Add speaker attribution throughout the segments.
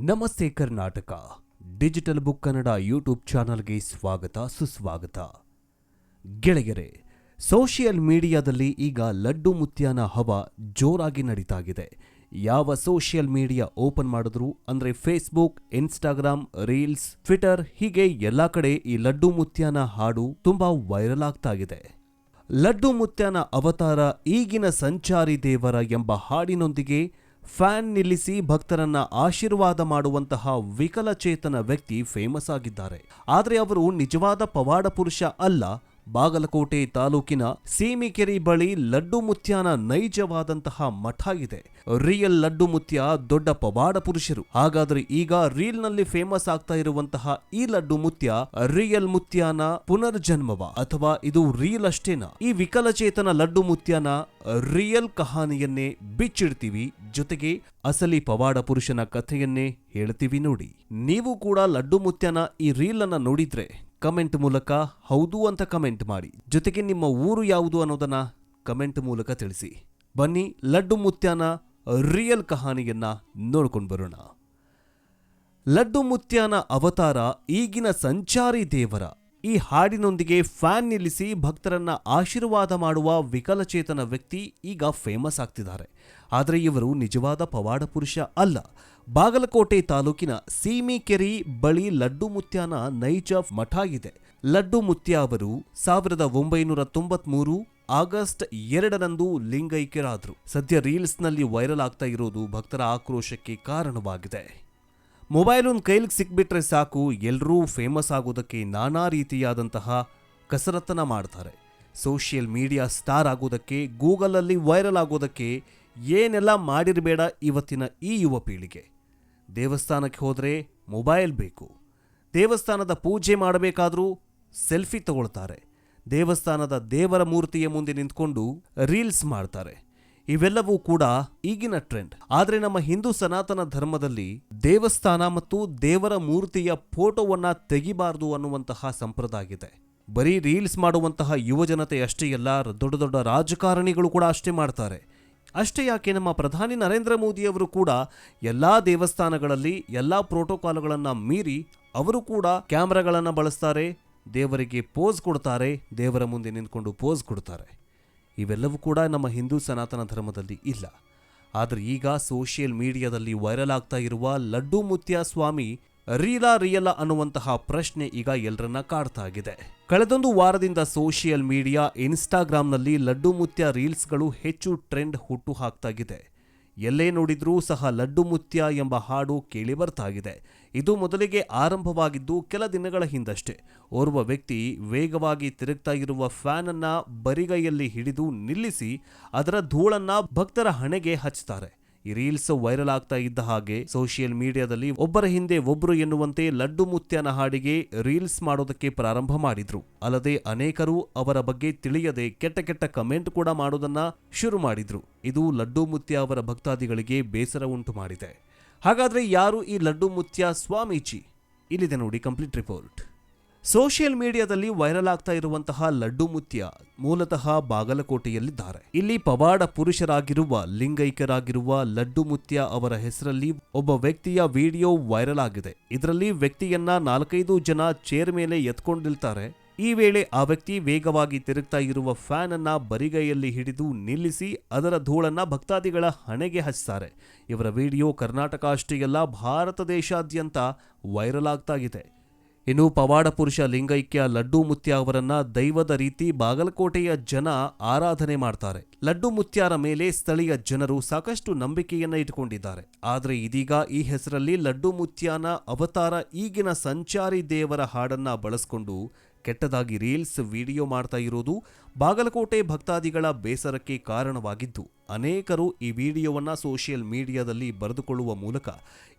Speaker 1: ನಮಸ್ತೆ Karnataka digital book Kannada YouTube ಚಾನಲ್ಗೆ ಸ್ವಾಗತ, ಸುಸ್ವಾಗತ. ಗೆಳೆಯರೆ, ಸೋಷಿಯಲ್ ಮೀಡಿಯಾದಲ್ಲಿ ಈಗ ಲಡ್ಡು ಮುತ್ಯಾನ ಹವ ಜೋರಾಗಿ ನಡೀತಾಗಿದೆ. ಯಾವ ಸೋಷಿಯಲ್ ಮೀಡಿಯಾ ಓಪನ್ ಮಾಡಿದ್ರು ಅಂದರೆ ಫೇಸ್ಬುಕ್, ಇನ್ಸ್ಟಾಗ್ರಾಮ್, ರೀಲ್ಸ್, ಟ್ವಿಟರ್, ಹೀಗೆ ಎಲ್ಲ ಕಡೆ ಈ ಲಡ್ಡು ಮುತ್ಯಾನ ಹಾಡು ತುಂಬಾ ವೈರಲ್ ಆಗ್ತಾ ಇದೆ ಲಡ್ಡು ಮುತ್ಯಾನ ಅವತಾರ ಈಗಿನ ಸಂಚಾರಿ ದೇವರ ಎಂಬ ಹಾಡಿನೊಂದಿಗೆ ಫ್ಯಾನ್ ನಿಲ್ಲಿಸಿ ಭಕ್ತರನ್ನ ಆಶೀರ್ವಾದ ಮಾಡುವಂತಹ ವಿಕಲಚೇತನ ವ್ಯಕ್ತಿ ಫೇಮಸ್ ಆಗಿದ್ದಾರೆ. ಆದರೆ ಅವರು ನಿಜವಾದ ಪವಾಡ ಪುರುಷ ಅಲ್ಲ. ಬಾಗಲಕೋಟೆ ತಾಲೂಕಿನ ಸೀಮಿಕೆರೆ ಬಳಿ ಲಡ್ಡು ಮುತ್ಯಾನ ನೈಜವಾದಂತಹ ಮಠ ಇದೆ. ರಿಯಲ್ ಲಡ್ಡು ಮುತ್ಯ ದೊಡ್ಡ ಪವಾಡ ಪುರುಷರು. ಹಾಗಾದ್ರೆ ಈಗ ರೀಲ್ನಲ್ಲಿ ಫೇಮಸ್ ಆಗ್ತಾ ಇರುವಂತಹ ಈ ಲಡ್ಡು ಮುತ್ಯ ರಿಯಲ್ ಮುತ್ಯಾನ ಪುನರ್ಜನ್ಮವ ಅಥವಾ ಇದು ರೀಲ್ ಅಷ್ಟೇನಾ? ಈ ವಿಕಲಚೇತನ ಲಡ್ಡು ಮುತ್ಯಾನ ರಿಯಲ್ ಕಹಾನಿಯನ್ನೇ ಬಿಚ್ಚಿಡ್ತೀವಿ. ಜೊತೆಗೆ ಅಸಲಿ ಪವಾಡ ಪುರುಷನ ಕಥೆಯನ್ನೇ ಹೇಳ್ತೀವಿ ನೋಡಿ. ನೀವು ಕೂಡ ಲಡ್ಡು ಮುತ್ಯನ ಈ ರೀಲ್ ಅನ್ನ ನೋಡಿದ್ರೆ ಕಮೆಂಟ್ ಮೂಲಕ ಹೌದು ಅಂತ ಕಮೆಂಟ್ ಮಾಡಿ. ಜೊತೆಗೆ ನಿಮ್ಮ ಊರು ಯಾವುದು ಅನ್ನೋದನ್ನ ಕಮೆಂಟ್ ಮೂಲಕ ತಿಳಿಸಿ. ಬನ್ನಿ ಲಡ್ಡು ಮುತ್ಯಾನ ರಿಯಲ್ ಕಹಾನಿಯನ್ನ ನೋಡ್ಕೊಂಡು ಬರೋಣ. ಲಡ್ಡು ಮುತ್ಯಾನ ಅವತಾರ ಈಗಿನ ಸಂಚಾರಿ ದೇವರ ಈ ಹಾಡಿನೊಂದಿಗೆ ಫ್ಯಾನ್ ನಿಲ್ಲಿಸಿ ಭಕ್ತರನ್ನ ಆಶೀರ್ವಾದ ಮಾಡುವ ವಿಕಲಚೇತನ ವ್ಯಕ್ತಿ ಈಗ ಫೇಮಸ್ ಆಗ್ತಿದ್ದಾರೆ. ಆದರೆ ಇವರು ನಿಜವಾದ ಪವಾಡ ಪುರುಷ ಅಲ್ಲ. ಬಾಗಲಕೋಟೆ ತಾಲೂಕಿನ ಸೀಮಿಕೆರಿ ಬಳಿ ಲಡ್ಡು ಮುತ್ಯಾನ ನೈಜ ಮಠ ಇದೆ. ಲಡ್ಡು ಮುತ್ಯ ಅವರು ಸಾವಿರದ ಒಂಬೈನೂರ ತೊಂಬತ್ಮೂರು ಆಗಸ್ಟ್ ಎರಡರಂದು ಲಿಂಗೈಕ್ಯರಾದರು. ಸದ್ಯ ರೀಲ್ಸ್ನಲ್ಲಿ ವೈರಲ್ ಆಗ್ತಾ ಇರೋದು ಭಕ್ತರ ಆಕ್ರೋಶಕ್ಕೆ ಕಾರಣವಾಗಿದೆ. ಮೊಬೈಲ್ ಒಂದು ಕೈಲಿಗೆ ಸಿಕ್ಬಿಟ್ರೆ ಸಾಕು ಎಲ್ಲರೂ ಫೇಮಸ್ ಆಗೋದಕ್ಕೆ ನಾನಾ ರೀತಿಯಾದಂತಹ ಕಸರತ್ತನ್ನು ಮಾಡ್ತಾರೆ. ಸೋಷಿಯಲ್ ಮೀಡಿಯಾ ಸ್ಟಾರ್ ಆಗೋದಕ್ಕೆ, ಗೂಗಲಲ್ಲಿ ವೈರಲ್ ಆಗೋದಕ್ಕೆ ಏನೆಲ್ಲ ಮಾಡಿರಬೇಡ ಇವತ್ತಿನ ಈ ಯುವ ಪೀಳಿಗೆ. ದೇವಸ್ಥಾನಕ್ಕೆ ಹೋದರೆ ಮೊಬೈಲ್ ಬೇಕು. ದೇವಸ್ಥಾನದ ಪೂಜೆ ಮಾಡಬೇಕಾದ್ರೂ ಸೆಲ್ಫಿ ತಗೊಳ್ತಾರೆ. ದೇವಸ್ಥಾನದ ದೇವರ ಮೂರ್ತಿಯ ಮುಂದೆ ನಿಂತ್ಕೊಂಡು ರೀಲ್ಸ್ ಮಾಡ್ತಾರೆ. ಇವೆಲ್ಲವೂ ಕೂಡ ಈಗಿನ ಟ್ರೆಂಡ್. ಆದರೆ ನಮ್ಮ ಹಿಂದೂ ಸನಾತನ ಧರ್ಮದಲ್ಲಿ ದೇವಸ್ಥಾನ ಮತ್ತು ದೇವರ ಮೂರ್ತಿಯ ಫೋಟೋವನ್ನ ತೆಗಿಬಾರದು ಅನ್ನುವಂತಹ ಸಂಪ್ರದಾಯ ಇದೆ ಬರೀ ರೀಲ್ಸ್ ಮಾಡುವಂತಹ ಯುವಜನತೆ ಅಷ್ಟೇ ಅಲ್ಲ, ದೊಡ್ಡ ದೊಡ್ಡ ರಾಜಕಾರಣಿಗಳು ಕೂಡ ಅಷ್ಟೇ ಮಾಡ್ತಾರೆ. ಅಷ್ಟೇ ಯಾಕೆ ನಮ್ಮ ಪ್ರಧಾನಿ ನರೇಂದ್ರ ಮೋದಿಯವರು ಕೂಡ ಎಲ್ಲಾ ದೇವಸ್ಥಾನಗಳಲ್ಲಿ ಎಲ್ಲಾ ಪ್ರೋಟೋಕಾಲ್ಗಳನ್ನು ಮೀರಿ ಅವರು ಕೂಡ ಕ್ಯಾಮ್ರಾಗಳನ್ನು ಬಳಸ್ತಾರೆ, ದೇವರಿಗೆ ಪೋಸ್ ಕೊಡ್ತಾರೆ, ದೇವರ ಮುಂದೆ ನಿಂತ್ಕೊಂಡು ಪೋಸ್ ಕೊಡ್ತಾರೆ. ಇವೆಲ್ಲವೂ ಕೂಡ ನಮ್ಮ ಹಿಂದೂ ಸನಾತನ ಧರ್ಮದಲ್ಲಿ ಇಲ್ಲ. ಆದರೆ ಈಗ ಸೋಷಿಯಲ್ ಮೀಡಿಯಾದಲ್ಲಿ ವೈರಲ್ ಆಗ್ತಾ ಇರುವ ಲಡ್ಡು ಮುತ್ಯ ಸ್ವಾಮಿ ರೀಲಾ ರಿಯಲ ಅನ್ನುವಂತಹ ಪ್ರಶ್ನೆ ಈಗ ಎಲ್ಲರನ್ನ ಕಾಡ್ತಾ ಇದೆ ಕಳೆದೊಂದು ವಾರದಿಂದ ಸೋಷಿಯಲ್ ಮೀಡಿಯಾ ಇನ್ಸ್ಟಾಗ್ರಾಂನಲ್ಲಿ ಲಡ್ಡು ಮುತ್ಯ ರೀಲ್ಸ್ಗಳು ಹೆಚ್ಚು ಟ್ರೆಂಡ್ ಹುಟ್ಟು ಹಾಕ್ತಾಗಿದೆ ಎಲ್ಲೇ ನೋಡಿದ್ರೂ ಸಹ ಲಡ್ಡು ಮುತ್ಯ ಎಂಬ ಹಾಡು ಕೇಳಿ ಬರ್ತಾಗಿದೆ. ಇದೆ ಮೊದಲಿಗೆ ಆರಂಭವಾಗಿದ್ದು ಕೆಲ ದಿನಗಳ ಹಿಂದಷ್ಟೇ. ಓರ್ವ ವ್ಯಕ್ತಿ ವೇಗವಾಗಿ ತಿರುಗ್ತಾ ಇರುವ ಫ್ಯಾನನ್ನು ಬರಿಗೈಯಲ್ಲಿ ಹಿಡಿದು ನಿಲ್ಲಿಸಿ ಅದರ ಧೂಳನ್ನ ಭಕ್ತರ ಹಣೆಗೆ ಹಚ್ತಾರೆ. ಈ ರೀಲ್ಸ್ ವೈರಲ್ ಆಗ್ತಾ ಇದ್ದ ಹಾಗೆ ಸೋಷಿಯಲ್ ಮೀಡಿಯಾದಲ್ಲಿ ಒಬ್ಬರ ಹಿಂದೆ ಒಬ್ರು ಎನ್ನುವಂತೆ ಲಡ್ಡು ಮುತ್ಯನ ಹಾಡಿಗೆ ರೀಲ್ಸ್ ಮಾಡೋದಕ್ಕೆ ಪ್ರಾರಂಭ ಮಾಡಿದ್ರು. ಅಲ್ಲದೆ ಅನೇಕರು ಅವರ ಬಗ್ಗೆ ತಿಳಿಯದೆ ಕೆಟ್ಟ ಕೆಟ್ಟ ಕಮೆಂಟ್ ಕೂಡ ಮಾಡೋದನ್ನ ಶುರು ಮಾಡಿದ್ರು. ಇದು ಲಡ್ಡು ಮುತ್ಯ ಅವರ ಭಕ್ತಾದಿಗಳಿಗೆ ಬೇಸರ ಉಂಟು ಮಾಡಿದೆ. ಹಾಗಾದ್ರೆ ಯಾರು ಈ ಲಡ್ಡು ಮುತ್ಯ ಸ್ವಾಮೀಜಿ? ಇಲ್ಲಿದೆ ನೋಡಿ ಕಂಪ್ಲೀಟ್ ರಿಪೋರ್ಟ್. ಸೋಷಿಯಲ್ ಮೀಡಿಯಾದಲ್ಲಿ ವೈರಲ್ ಆಗ್ತಾ ಇರುವಂತಹ ಲಡ್ಡು ಮುತ್ಯ ಮೂಲತಃ ಬಾಗಲಕೋಟೆಯಲ್ಲಿದ್ದಾರೆ. ಇಲ್ಲಿ ಪವಾಡ ಪುರುಷರಾಗಿರುವ, ಲಿಂಗೈಕ್ಯರಾಗಿರುವ ಲಡ್ಡು ಮುತ್ಯ ಅವರ ಹೆಸರಲ್ಲಿ ಒಬ್ಬ ವ್ಯಕ್ತಿಯ ವಿಡಿಯೋ ವೈರಲ್ ಆಗಿದೆ. ಇದರಲ್ಲಿ ವ್ಯಕ್ತಿಯನ್ನ ನಾಲ್ಕೈದು ಜನ ಚೇರ್ ಮೇಲೆ ಎತ್ಕೊಂಡಿಲ್ತಾರೆ ಈ ವೇಳೆ ಆ ವ್ಯಕ್ತಿ ವೇಗವಾಗಿ ತಿರುಗ್ತಾ ಇರುವ ಫ್ಯಾನ್ ಅನ್ನ ಬರಿಗೈಯಲ್ಲಿ ಹಿಡಿದು ನಿಲ್ಲಿಸಿ ಅದರ ಧೂಳನ್ನ ಭಕ್ತಾದಿಗಳ ಹಣೆಗೆ ಹಚ್ತಾರೆ. ಇವರ ವಿಡಿಯೋ ಕರ್ನಾಟಕ ಅಷ್ಟೇ ಅಲ್ಲ, ಭಾರತ ದೇಶಾದ್ಯಂತ ವೈರಲ್ ಆಗ್ತಾ ಇದೆ. ಇನ್ನು ಪವಾಡ ಪುರುಷ ಲಿಂಗೈಕ್ಯ ಲಡ್ಡು ಮುತ್ಯ ಅವರನ್ನ ದೈವದ ರೀತಿ ಬಾಗಲಕೋಟೆಯ ಜನ ಆರಾಧನೆ ಮಾಡ್ತಾರೆ. ಲಡ್ಡು ಮುತ್ಯಾರ ಮೇಲೆ ಸ್ಥಳೀಯ ಜನರು ಸಾಕಷ್ಟು ನಂಬಿಕೆಯನ್ನ ಇಟ್ಟುಕೊಂಡಿದ್ದಾರೆ. ಆದರೆ ಇದೀಗ ಈ ಹೆಸರಲ್ಲಿ ಲಡ್ಡು ಮುತ್ಯಾನ ಅವತಾರ ಈಗಿನ ಸಂಚಾರಿ ದೇವರ ಹಾಡನ್ನ ಬಳಸಿಕೊಂಡು ಕೆಟ್ಟದಾಗಿ ರೀಲ್ಸ್, ವಿಡಿಯೋ ಮಾಡ್ತಾ ಇರೋದು ಬಾಗಲಕೋಟೆ ಭಕ್ತಾದಿಗಳ ಬೇಸರಕ್ಕೆ ಕಾರಣವಾಗಿದ್ದು, ಅನೇಕರು ಈ ವಿಡಿಯೋವನ್ನು ಸೋಷಿಯಲ್ ಮೀಡಿಯಾದಲ್ಲಿ ಬರೆದುಕೊಳ್ಳುವ ಮೂಲಕ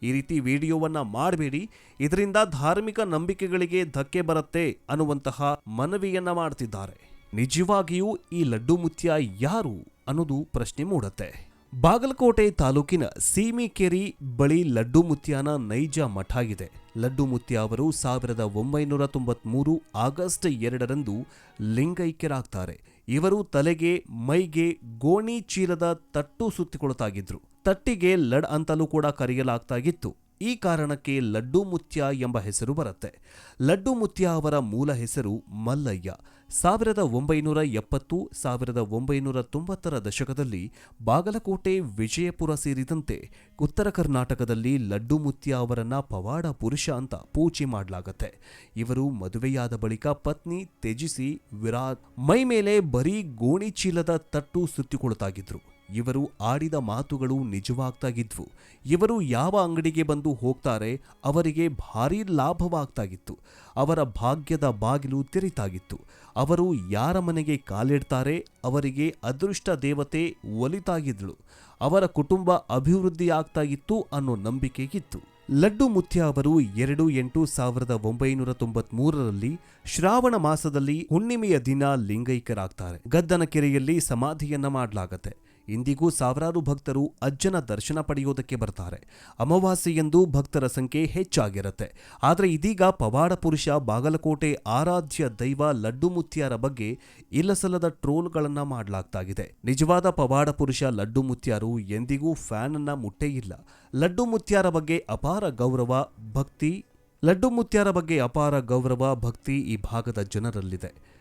Speaker 1: ಈ ರೀತಿ ವಿಡಿಯೋವನ್ನು ಮಾಡಬೇಡಿ, ಇದರಿಂದ ಧಾರ್ಮಿಕ ನಂಬಿಕೆಗಳಿಗೆ ಧಕ್ಕೆ ಬರುತ್ತೆ ಅನ್ನುವಂತಹ ಮನವಿಯನ್ನ ಮಾಡ್ತಿದ್ದಾರೆ. ನಿಜವಾಗಿಯೂ ಈ ಲಡ್ಡು ಮುತ್ಯ ಯಾರು ಅನ್ನೋದು ಪ್ರಶ್ನೆ ಮೂಡುತ್ತೆ. ಬಾಗಲಕೋಟೆ ತಾಲೂಕಿನ ಸೀಮಿಕೆರಿ ಬಳಿ ಲಡ್ಡು ಮುತ್ಯಾನ ನೈಜ ಮಠ ಇದೆ ಲಡ್ಡು ಮುತ್ಯ ಅವರು ಸಾವಿರದ ಒಂಬೈನೂರ ತೊಂಬತ್ಮೂರು ಆಗಸ್ಟ್ ಎರಡರಂದು ಲಿಂಗೈಕ್ಯರಾಗ್ತಾರೆ. ಇವರು ತಲೆಗೆ, ಮೈಗೆ, ಗೋಣಿ ಚೀಲದ ತಟ್ಟು ಸುತ್ತಿಕೊಳ್ತಾಗಿದ್ರು. ತಟ್ಟಿಗೆ ಲಡ್ ಅಂತಲೂ ಕೂಡ ಕರೆಯಲಾಗ್ತಾಗಿತ್ತು. ಈ ಕಾರಣಕ್ಕೆ ಲಡ್ಡು ಮುತ್ಯ ಎಂಬ ಹೆಸರು ಬರುತ್ತೆ. ಲಡ್ಡು ಮುತ್ಯ ಅವರ ಮೂಲ ಹೆಸರು ಮಲ್ಲಯ್ಯ. ಸಾವಿರದ ಒಂಬೈನೂರ ಎಪ್ಪತ್ತು ಸಾವಿರದ ಒಂಬೈನೂರ ತೊಂಬತ್ತರ ದಶಕದಲ್ಲಿ ಬಾಗಲಕೋಟೆ ವಿಜಯಪುರ ಸೇರಿದಂತೆ ಉತ್ತರ ಕರ್ನಾಟಕದಲ್ಲಿ ಲಡ್ಡು ಮುತ್ಯ ಅವರನ್ನ ಪವಾಡ ಪುರುಷ ಅಂತ ಪೂಜೆ ಮಾಡಲಾಗತ್ತೆ. ಇವರು ಮದುವೆಯಾದ ಬಳಿಕ ಪತ್ನಿ ತ್ಯಜಿಸಿ ವಿರಾಟ್ ಮೈ ಮೇಲೆ ಬರೀ ಗೋಣಿ ಚೀಲದ ತಟ್ಟು ಸುತ್ತಿಕೊಳ್ತಾಗಿದ್ರು. ಇವರು ಆಡಿದ ಮಾತುಗಳು ನಿಜವಾಗ್ತಾಗಿದ್ವು. ಇವರು ಯಾವ ಅಂಗಡಿಗೆ ಬಂದು ಹೋಗ್ತಾರೆ ಅವರಿಗೆ ಭಾರೀ ಲಾಭವಾಗ್ತಾಗಿತ್ತು. ಅವರ ಭಾಗ್ಯದ ಬಾಗಿಲು ತೆರಿತಾಗಿತ್ತು. ಅವರು ಯಾರ ಮನೆಗೆ ಕಾಲಿಡ್ತಾರೆ ಅವರಿಗೆ ಅದೃಷ್ಟ ದೇವತೆ ಒಲಿತಾಗಿದ್ಳು ಅವರ ಕುಟುಂಬ ಅಭಿವೃದ್ಧಿ ಆಗ್ತಾಗಿತ್ತು ಅನ್ನೋ ನಂಬಿಕೆಗಿತ್ತು. ಲಡ್ಡು ಮುತ್ಯ ಅವರು ಎರಡು ಎಂಟು ಸಾವಿರದ ಒಂಬೈನೂರ ತೊಂಬತ್ಮೂರರಲ್ಲಿ ಶ್ರಾವಣ ಮಾಸದಲ್ಲಿ ಹುಣ್ಣಿಮೆಯ ದಿನ ಲಿಂಗೈಕ್ಯರಾಗ್ತಾರೆ ಗದ್ದನ ಕೆರೆಯಲ್ಲಿ ಸಮಾಧಿಯನ್ನ ಮಾಡಲಾಗತ್ತೆ. ಇಂದಿಗೂ ಸಾವಿರಾರು ಭಕ್ತರು ಅಜ್ಜನ ದರ್ಶನ ಪಡೆಯೋದಕ್ಕೆ ಬರ್ತಾರೆ. ಅಮಾವಾಸ್ಯೆಯಂದು ಭಕ್ತರ ಸಂಖ್ಯೆ ಹೆಚ್ಚಾಗಿರುತ್ತೆ. ಆದರೆ ಇದೀಗ ಪವಾಡ ಪುರುಷ ಬಾಗಲಕೋಟೆ ಆರಾಧ್ಯ ದೈವ ಲಡ್ಡು ಮುತ್ಯಾರ ಬಗ್ಗೆ ಇಲ್ಲಸಲ್ಲದ ಟ್ರೋಲ್ಗಳನ್ನು ಮಾಡಲಾಗ್ತಾಗಿದೆ. ನಿಜವಾದ ಪವಾಡ ಪುರುಷ ಲಡ್ಡು ಮುತ್ಯಾರು ಎಂದಿಗೂ ಫ್ಯಾನ್ ಅನ್ನ ಮುಟ್ಟೇ ಇಲ್ಲ. ಲಡ್ಡು ಮುತ್ಯಾರ ಬಗ್ಗೆ ಅಪಾರ ಗೌರವ, ಭಕ್ತಿ ಲಡ್ಡು ಮುತ್ಯಾರ ಬಗ್ಗೆ ಅಪಾರ ಗೌರವ, ಭಕ್ತಿ ಈ ಭಾಗದ ಜನರಲ್ಲಿದೆ.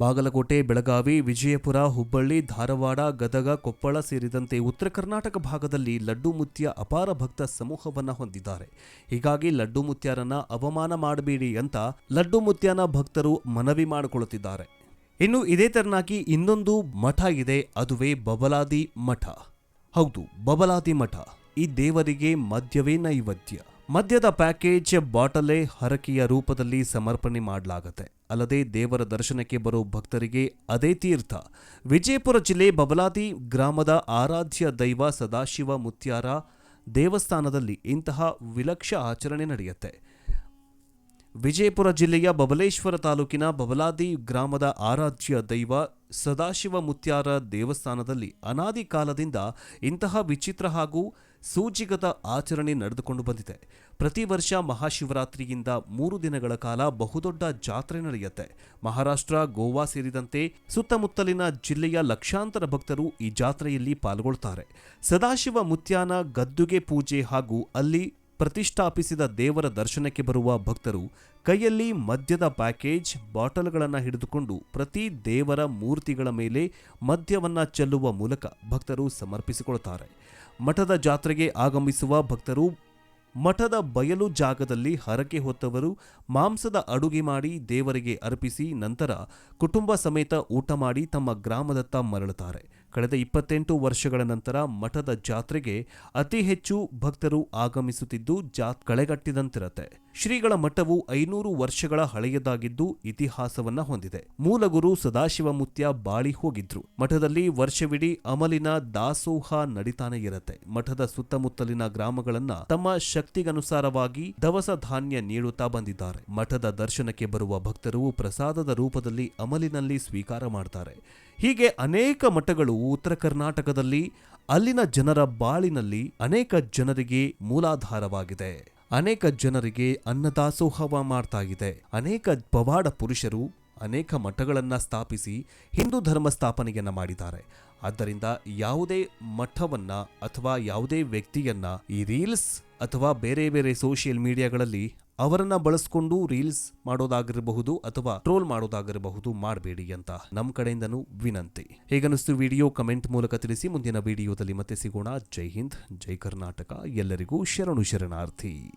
Speaker 1: ಬಾಗಲಕೋಟೆ, ಬೆಳಗಾವಿ, ವಿಜಯಪುರ, ಹುಬ್ಬಳ್ಳಿ, ಧಾರವಾಡ, ಗದಗ, ಕೊಪ್ಪಳ ಸೇರಿದಂತೆ ಉತ್ತರ ಕರ್ನಾಟಕ ಭಾಗದಲ್ಲಿ ಲಡ್ಡು ಮುತ್ಯ ಅಪಾರ ಭಕ್ತ ಸಮೂಹವನ್ನು ಹೊಂದಿದ್ದಾರೆ. ಹೀಗಾಗಿ ಲಡ್ಡು ಮುತ್ಯಾರನ್ನ ಅವಮಾನ ಮಾಡಬೇಡಿ ಅಂತ ಲಡ್ಡು ಮುತ್ಯಾನ ಭಕ್ತರು ಮನವಿ ಮಾಡಿಕೊಳ್ಳುತ್ತಿದ್ದಾರೆ. ಇನ್ನು ಇದೇ ತೆರನಾಗಿ ಇನ್ನೊಂದು ಮಠ ಇದೆ, ಅದುವೇ ಬಬಲಾದಿ ಮಠ. ಹೌದು, ಬಬಲಾದಿ ಮಠ. ಈ ದೇವರಿಗೆ ಮದ್ಯವೇ ನೈವೇದ್ಯ. ಮದ್ಯದ ಪ್ಯಾಕೇಜ್ ಬಾಟಲೆ ಹರಕೆಯ ರೂಪದಲ್ಲಿ ಸಮರ್ಪಣೆ ಮಾಡಲಾಗುತ್ತೆ. ಅಲ್ಲದೆ ದೇವರ ದರ್ಶನಕ್ಕೆ ಬರೋ ಭಕ್ತರಿಗೆ ಅದೇ ತೀರ್ಥ. ವಿಜಯಪುರ ಜಿಲ್ಲೆ ಬಬಲಾದಿ ಗ್ರಾಮದ ಆರಾಧ್ಯ ದೈವ ಸದಾಶಿವ ಮುತ್ಯಾರ ದೇವಸ್ಥಾನದಲ್ಲಿ ಇಂತಹ ವಿಲಕ್ಷ ಆಚರಣೆ ನಡೆಯುತ್ತೆ. ವಿಜಯಪುರ ಜಿಲ್ಲೆಯ ಬಬಲೇಶ್ವರ ತಾಲೂಕಿನ ಬಬಲಾದಿ ಗ್ರಾಮದ ಆರಾಧ್ಯ ದೈವ ಸದಾಶಿವ ಮುತ್ಯಾರ ದೇವಸ್ಥಾನದಲ್ಲಿ ಅನಾದಿ ಕಾಲದಿಂದ ಇಂತಹ ವಿಚಿತ್ರ ಹಾಗೂ ಸೂಜಿಗದ ಆಚರಣೆ ನಡೆದುಕೊಂಡು ಬಂದಿದೆ. ಪ್ರತಿ ವರ್ಷ ಮಹಾಶಿವರಾತ್ರಿಯಿಂದ ಮೂರು ದಿನಗಳ ಕಾಲ ಬಹುದೊಡ್ಡ ಜಾತ್ರೆ ನಡೆಯುತ್ತೆ. ಮಹಾರಾಷ್ಟ್ರ, ಗೋವಾ ಸೇರಿದಂತೆ ಸುತ್ತಮುತ್ತಲಿನ ಜಿಲ್ಲೆಯ ಲಕ್ಷಾಂತರ ಭಕ್ತರು ಈ ಜಾತ್ರೆಯಲ್ಲಿ ಪಾಲ್ಗೊಳ್ತಾರೆ. ಸದಾಶಿವ ಮುತ್ಯಾನ ಗದ್ದುಗೆ ಪೂಜೆ ಹಾಗೂ ಅಲ್ಲಿ ಪ್ರತಿಷ್ಠಾಪಿಸಿದ ದೇವರ ದರ್ಶನಕ್ಕೆ ಬರುವ ಭಕ್ತರು ಕೈಯಲ್ಲಿ ಮದ್ಯದ ಪ್ಯಾಕೇಜ್, ಬಾಟಲ್ಗಳನ್ನು ಹಿಡಿದುಕೊಂಡು ಪ್ರತಿ ದೇವರ ಮೂರ್ತಿಗಳ ಮೇಲೆ ಮದ್ಯವನ್ನು ಚೆಲ್ಲುವ ಮೂಲಕ ಭಕ್ತರು ಸಮರ್ಪಿಸಿಕೊಳ್ತಾರೆ. ಮಠದ ಜಾತ್ರೆಗೆ ಆಗಮಿಸುವ ಭಕ್ತರು ಮಠದ ಬಯಲು ಜಾಗದಲ್ಲಿ ಹರಕೆ ಹೊತ್ತವರು ಮಾಂಸದ ಅಡುಗೆ ಮಾಡಿ ದೇವರಿಗೆ ಅರ್ಪಿಸಿ ನಂತರ ಕುಟುಂಬ ಸಮೇತ ಊಟ ಮಾಡಿ ತಮ್ಮ ಗ್ರಾಮದತ್ತ ಮರಳುತ್ತಾರೆ. ಕಳೆದ ಇಪ್ಪತ್ತೆಂಟು ವರ್ಷಗಳ ನಂತರ ಮಠದ ಜಾತ್ರೆಗೆ ಅತಿ ಹೆಚ್ಚು ಭಕ್ತರು ಆಗಮಿಸುತ್ತಿದ್ದು ಜಾತ್ ಕಳೆಗಟ್ಟಿದಂತಿರತ್ತೆ. ಶ್ರೀಗಳ ಮಠವು ಐನೂರು ವರ್ಷಗಳ ಹಳೆಯದಾಗಿದ್ದು ಇತಿಹಾಸವನ್ನ ಹೊಂದಿದೆ. ಮೂಲಗುರು ಸದಾಶಿವಮುತ್ಯ ಬಾಳಿ ಹೋಗಿದ್ರು. ಮಠದಲ್ಲಿ ವರ್ಷವಿಡೀ ಅಮಲಿನ ದಾಸೋಹ ನಡಿತಾನೆ ಇರತ್ತೆ. ಮಠದ ಸುತ್ತಮುತ್ತಲಿನ ಗ್ರಾಮಗಳನ್ನ ತಮ್ಮ ಶಕ್ತಿಗನುಸಾರವಾಗಿ ದವಸ ಧಾನ್ಯ ನೀಡುತ್ತಾ ಬಂದಿದ್ದಾರೆ. ಮಠದ ದರ್ಶನಕ್ಕೆ ಬರುವ ಭಕ್ತರು ಪ್ರಸಾದದ ರೂಪದಲ್ಲಿ ಅಮಲಿನಲ್ಲಿ ಸ್ವೀಕಾರ ಮಾಡ್ತಾರೆ. ಹೀಗೆ ಅನೇಕ ಮಠಗಳು ಉತ್ತರ ಕರ್ನಾಟಕದಲ್ಲಿ, ಅಲ್ಲಿನ ಜನರ ಬಾಳಿನಲ್ಲಿ ಅನೇಕ ಜನರಿಗೆ ಮೂಲಾಧಾರವಾಗಿದೆ. ಅನೇಕ ಜನರಿಗೆ ಅನ್ನದಾಸೋಹವ ಮಾಡ್ತಾ ಇದೆ ಅನೇಕ ಪವಾಡ ಪುರುಷರು ಅನೇಕ ಮಠಗಳನ್ನ ಸ್ಥಾಪಿಸಿ ಹಿಂದೂ ಧರ್ಮ ಸ್ಥಾಪನೆಯನ್ನ ಮಾಡಿದ್ದಾರೆ. ಆದ್ದರಿಂದ ಯಾವುದೇ ಮಠವನ್ನ ಅಥವಾ ಯಾವುದೇ ವ್ಯಕ್ತಿಯನ್ನ ಈ ರೀಲ್ಸ್ ಅಥವಾ ಬೇರೆ ಬೇರೆ ಸೋಷಿಯಲ್ ಮೀಡಿಯಾಗಳಲ್ಲಿ ಅವರನ್ನ ಬಳಸ್ಕೊಂಡು ರೀಲ್ಸ್ ಮಾಡೋದಾಗಿರಬಹುದು ಅಥವಾ ಟ್ರೋಲ್ ಮಾಡೋದಾಗಿರಬಹುದು ಮಾಡಬೇಡಿ ಅಂತ ನಮ್ಮ ಕಡೆಯಿಂದನೂ ವಿನಂತಿ. ಹೇಗನಿಸ್ತು ವಿಡಿಯೋ ಕಮೆಂಟ್ ಮೂಲಕ ತಿಳಿಸಿ ಮುಂದಿನ ವಿಡಿಯೋದಲ್ಲಿ ಮತ್ತೆ ಸಿಗೋಣ. ಜೈ ಹಿಂದ್, ಜೈ ಕರ್ನಾಟಕ. ಎಲ್ಲರಿಗೂ ಶರಣು ಶರಣಾರ್ಥಿ.